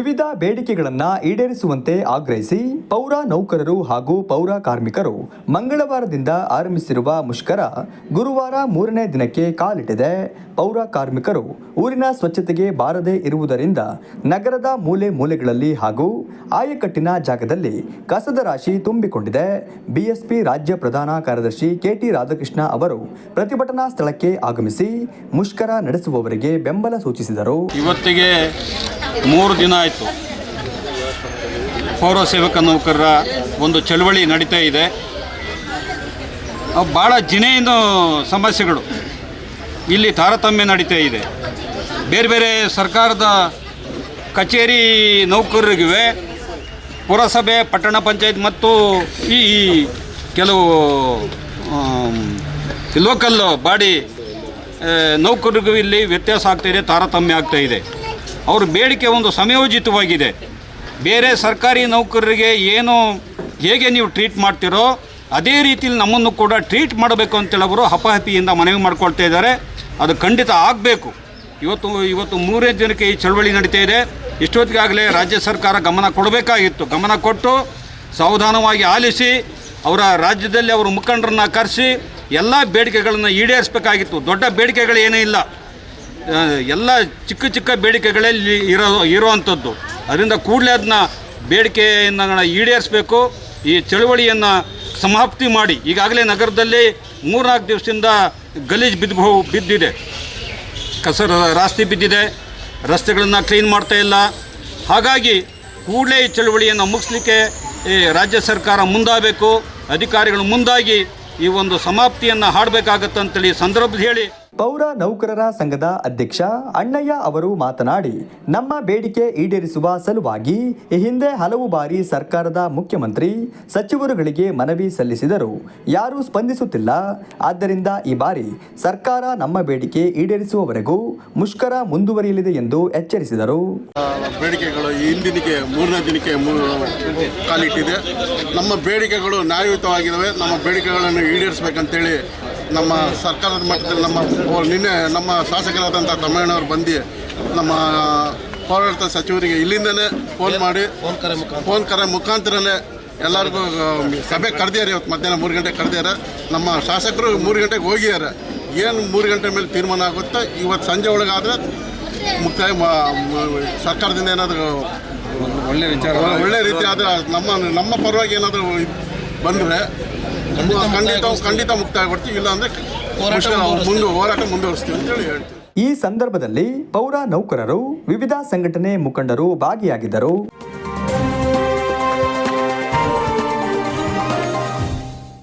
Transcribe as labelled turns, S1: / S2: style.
S1: ವಿವಿಧ ಬೇಡಿಕೆಗಳನ್ನು ಈಡೇರಿಸುವಂತೆ ಆಗ್ರಹಿಸಿ ಪೌರ ನೌಕರರು ಹಾಗೂ ಪೌರ ಕಾರ್ಮಿಕರು ಮಂಗಳವಾರದಿಂದ ಆರಂಭಿಸಿರುವ ಮುಷ್ಕರ ಗುರುವಾರ ಮೂರನೇ ದಿನಕ್ಕೆ ಕಾಲಿಟ್ಟಿದೆ. ಪೌರ ಕಾರ್ಮಿಕರು ಊರಿನ ಸ್ವಚ್ಛತೆಗೆ ಬಾರದೇ ಇರುವುದರಿಂದ ನಗರದ ಮೂಲೆ ಮೂಲೆಗಳಲ್ಲಿ ಹಾಗೂ ಆಯಕಟ್ಟಿನ ಜಾಗದಲ್ಲಿ ಕಸದ ರಾಶಿ ತುಂಬಿಕೊಂಡಿದೆ. ಬಿಎಸ್ಪಿ ರಾಜ್ಯ ಪ್ರಧಾನ ಕಾರ್ಯದರ್ಶಿ ಕೆಟಿ ರಾಧಾಕೃಷ್ಣ ಅವರು ಪ್ರತಿಭಟನಾ ಸ್ಥಳಕ್ಕೆ ಆಗಮಿಸಿ ಮುಷ್ಕರ ನಡೆಸುವವರಿಗೆ ಬೆಂಬಲ ಸೂಚಿಸಿದರು.
S2: ಇವತ್ತಿಗೆ ಮೂರು ದಿನ ಆಯಿತು. ಪೌರ ಸೇವಕ ನೌಕರರ ಒಂದು ಚಳವಳಿ ನಡೀತಾ ಇದೆ. ಭಾಳ ಜಿನೆಯಿಂದ ಸಮಸ್ಯೆಗಳು ಇಲ್ಲಿ ತಾರತಮ್ಯ ನಡೀತಾ ಇದೆ. ಬೇರೆ ಬೇರೆ ಸರ್ಕಾರದ ಕಚೇರಿ ನೌಕರರಿಗಿವೆ. ಪುರಸಭೆ, ಪಟ್ಟಣ ಪಂಚಾಯತ್ ಮತ್ತು ಈ ಕೆಲವು ಲೋಕಲ್ ಬಾಡಿ ನೌಕರಿಗೂ ಇಲ್ಲಿ ವ್ಯತ್ಯಾಸ ಆಗ್ತಾಯಿದೆ ತಾರತಮ್ಯ ಆಗ್ತಾಯಿದೆ ಅವ್ರ ಬೇಡಿಕೆ ಒಂದು ಸಮಯೋಚಿತವಾಗಿದೆ. ಬೇರೆ ಸರ್ಕಾರಿ ನೌಕರರಿಗೆ ಏನು, ಹೇಗೆ ನೀವು ಟ್ರೀಟ್ ಮಾಡ್ತೀರೋ, ಅದೇ ರೀತಿಯಲ್ಲಿ ನಮ್ಮನ್ನು ಕೂಡ ಟ್ರೀಟ್ ಮಾಡಬೇಕು ಅಂತೇಳಿ ಅವರು ಹಪಹಪಿಯಿಂದ ಮನವಿ ಮಾಡ್ಕೊಳ್ತಾ ಇದ್ದಾರೆ. ಅದು ಖಂಡಿತ ಆಗಬೇಕು. ಇವತ್ತು ಇವತ್ತು ಮೂರೇ ದಿನಕ್ಕೆ ಈ ಚಳವಳಿ ನಡೀತಾ ಇದೆ. ಇಷ್ಟೊತ್ತಿಗಾಗಲೇ ರಾಜ್ಯ ಸರ್ಕಾರ ಗಮನ ಕೊಡಬೇಕಾಗಿತ್ತು. ಗಮನ ಕೊಟ್ಟು ಸಾವಧಾನವಾಗಿ ಆಲಿಸಿ, ಅವರ ರಾಜ್ಯದಲ್ಲಿ ಅವರ ಮುಖಂಡರನ್ನ ಕರೆಸಿ, ಎಲ್ಲ ಬೇಡಿಕೆಗಳನ್ನು ಈಡೇರಿಸಬೇಕಾಗಿತ್ತು. ದೊಡ್ಡ ಬೇಡಿಕೆಗಳು ಏನೇ ಇಲ್ಲ. ಎಲ್ಲ ಚಿಕ್ಕ ಚಿಕ್ಕ ಬೇಡಿಕೆಗಳಲ್ಲಿ ಇರೋ, ಇರುವಂಥದ್ದು. ಅದರಿಂದ ಕೂಡಲೇ ಅದನ್ನ ಬೇಡಿಕೆಯನ್ನು ಈಡೇರಿಸಬೇಕು. ಈ ಚಳುವಳಿಯನ್ನು ಸಮಾಪ್ತಿ ಮಾಡಿ. ಈಗಾಗಲೇ ನಗರದಲ್ಲಿ ಮೂರ್ನಾಲ್ಕು ದಿವಸದಿಂದ ಗಲೀಜು ಬಿದ್ದು ಬಿದ್ದಿದೆ. ಕಸ ರಾಸ್ತಿ ಬಿದ್ದಿದೆ. ರಸ್ತೆಗಳನ್ನು ಕ್ಲೀನ್ ಮಾಡ್ತಾ ಇಲ್ಲ. ಹಾಗಾಗಿ ಕೂಡಲೇ ಈ ಚಳುವಳಿಯನ್ನು ಮುಗಿಸ್ಲಿಕ್ಕೆ, ಈ ರಾಜ್ಯ ಸರ್ಕಾರ ಮುಂದಾಗಬೇಕು. ಅಧಿಕಾರಿಗಳು ಮುಂದಾಗಿ ಈ ಒಂದು ಸಮಾಪ್ತಿಯನ್ನು ಹಾಡಬೇಕಾಗತ್ತಂತೇಳಿ ಸಂದರ್ಭದಲ್ಲಿ ಹೇಳಿ
S1: ಪೌರ ನೌಕರರ ಸಂಘದ ಅಧ್ಯಕ್ಷ ಅಣ್ಣಯ್ಯ ಅವರು ಮಾತನಾಡಿ, ನಮ್ಮ ಬೇಡಿಕೆ ಈಡೇರಿಸುವ ಸಲುವಾಗಿ ಈ ಹಿಂದೆ ಹಲವು ಬಾರಿ ಸರ್ಕಾರದ ಮುಖ್ಯಮಂತ್ರಿ ಸಚಿವರುಗಳಿಗೆ ಮನವಿ ಸಲ್ಲಿಸಿದರು ಯಾರೂ ಸ್ಪಂದಿಸುತ್ತಿಲ್ಲ. ಆದ್ದರಿಂದ ಈ ಬಾರಿ ಸರ್ಕಾರ ನಮ್ಮ ಬೇಡಿಕೆ ಈಡೇರಿಸುವವರೆಗೂ ಮುಷ್ಕರ ಮುಂದುವರಿಯಲಿದೆ ಎಂದು ಎಚ್ಚರಿಸಿದರು.
S3: ಬೇಡಿಕೆಗಳು ಈ ಹಿಂದಿನಕ್ಕೆ ಮೂರನೇ ದಿನಕ್ಕೆ ಕಾಲಿಟ್ಟಿದೆ. ನಮ್ಮ ಬೇಡಿಕೆಗಳು ನ್ಯಾಯಯುತವಾಗಿದ್ದಾವೆ. ನಮ್ಮ ಬೇಡಿಕೆಗಳನ್ನು ಈಡೇರಿಸಬೇಕಂತೇಳಿ ನಮ್ಮ ಸರ್ಕಾರದ ಮಟ್ಟದಲ್ಲಿ ನಮ್ಮ ನಿನ್ನೆ ನಮ್ಮ ಶಾಸಕರಾದಂಥ ತಮ್ಮಣ್ಣವ್ರು ಬಂದು ನಮ್ಮ ಪೌರಾಡಳಿತ ಸಚಿವರಿಗೆ ಇಲ್ಲಿಂದನೇ ಫೋನ್ ಮಾಡಿ ಫೋನ್ ಕರೆ ಮುಖಾಂತರನೇ ಎಲ್ಲರಿಗೂ ಸಭೆ ಕರೆದಿದ್ದಾರೆ ಇವತ್ತು ಮಧ್ಯಾಹ್ನ ಮೂರು ಗಂಟೆಗೆ ಕರೆದಿದ್ದಾರೆ. ನಮ್ಮ ಶಾಸಕರು ಮೂರು ಗಂಟೆಗೆ ಹೋಗಿದ್ದಾರೆ. ಏನು ಮೂರು ಗಂಟೆ ಮೇಲೆ ತೀರ್ಮಾನ ಆಗುತ್ತೆ ಇವತ್ತು ಸಂಜೆ ಒಳಗಾದರೆ ಮುಕ್ತಾಯ ಸರ್ಕಾರದಿಂದ ಏನಾದರೂ ಒಳ್ಳೆ ವಿಚಾರ. ಒಳ್ಳೆ ರೀತಿ ಆದರೆ ನಮ್ಮ ನಮ್ಮ ಪರವಾಗಿ ಏನಾದರೂ ಬಂದರೆ ಖಂಡಿತ ಖಂಡಿತ ಮುಕ್ತಾಯ ಕೊಡ್ತೀವಿ ಇಲ್ಲ ಅಂದರೆ ಮುಂದೆ ಹೋರಾಟ ಮುಂದುವರಿಸ್ತೀವಿ ಅಂತೇಳಿ ಹೇಳ್ತೀವಿ.
S1: ಈ ಸಂದರ್ಭದಲ್ಲಿ ಪೌರ ನೌಕರರು ವಿವಿಧ ಸಂಘಟನೆ ಮುಖಂಡರು ಭಾಗಿಯಾಗಿದ್ದರು.